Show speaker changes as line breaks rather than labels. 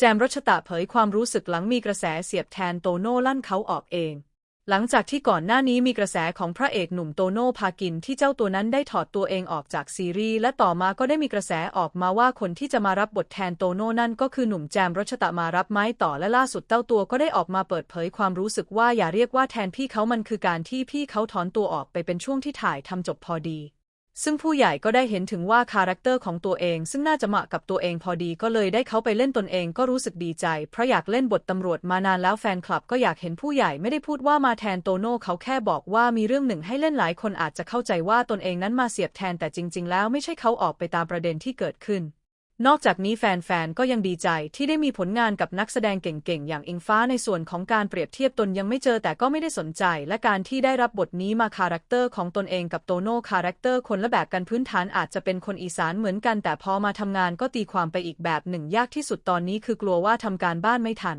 แจมรัชตะเผยความรู้สึกหลังมีกระแสเสียบแทนโตโน่ลั่นเขาออกเอง หลังจากที่ก่อนหน้านี้มีกระแสของพระเอกหนุ่มโตโน่พากินที่เจ้าตัวนั้นได้ถอดตัวเองออกจากซีรีส์และต่อมาก็ได้มีกระแสออกมาว่าคนที่จะมารับบทแทนโตโน่นั่นก็คือหนุ่มแจมรัชตะมารับไม้ต่อและล่าสุดเจ้าตัวก็ได้ออกมาเปิดเผยความรู้สึกว่าอย่าเรียกว่าแทนพี่เขามันคือการที่พี่เขาถอนตัวออกไปเป็นช่วงที่ถ่ายทำจบพอดี ซึ่งผู้ใหญ่ก็ได้เห็นถึงว่าคาแรคเตอร์ของตัวเอง ซึ่งน่าจะเหมาะกับตัวเองพอดีก็เลยได้เขาไปเล่นตนเองก็รู้สึกดีใจ เพราะอยากเล่นบทตำรวจมานานแล้วแฟนคลับก็อยากเห็นผู้ใหญ่ไม่ได้พูดว่ามาแทนโตโน่เขาแค่บอกว่ามีเรื่องหนึ่งให้เล่นหลายคนอาจจะเข้าใจว่าตนเองนั้นมาเสียบแทนแต่จริง ๆ แล้วไม่ใช่เขาออกไปตามประเด็นที่เกิดขึ้น นอกจากนี้แฟนๆ ก็ยังดีใจที่ได้มีผลงานกับนักแสดงเก่งๆ อย่างอิงฟ้าในส่วนของการเปรียบเทียบตนยังไม่เจอแต่ก็ไม่ได้สนใจ และการที่ได้รับบทนี้มาคาแรคเตอร์ของตนเองกับโตโน่คาแรคเตอร์คนละแบบกันพื้นฐานอาจจะเป็นคนอีสานเหมือนกันแต่พอมาทำงานก็ตีความไปอีกแบบหนึ่งยากที่สุดตอนนี้คือกลัวว่าทำการบ้านไม่ทัน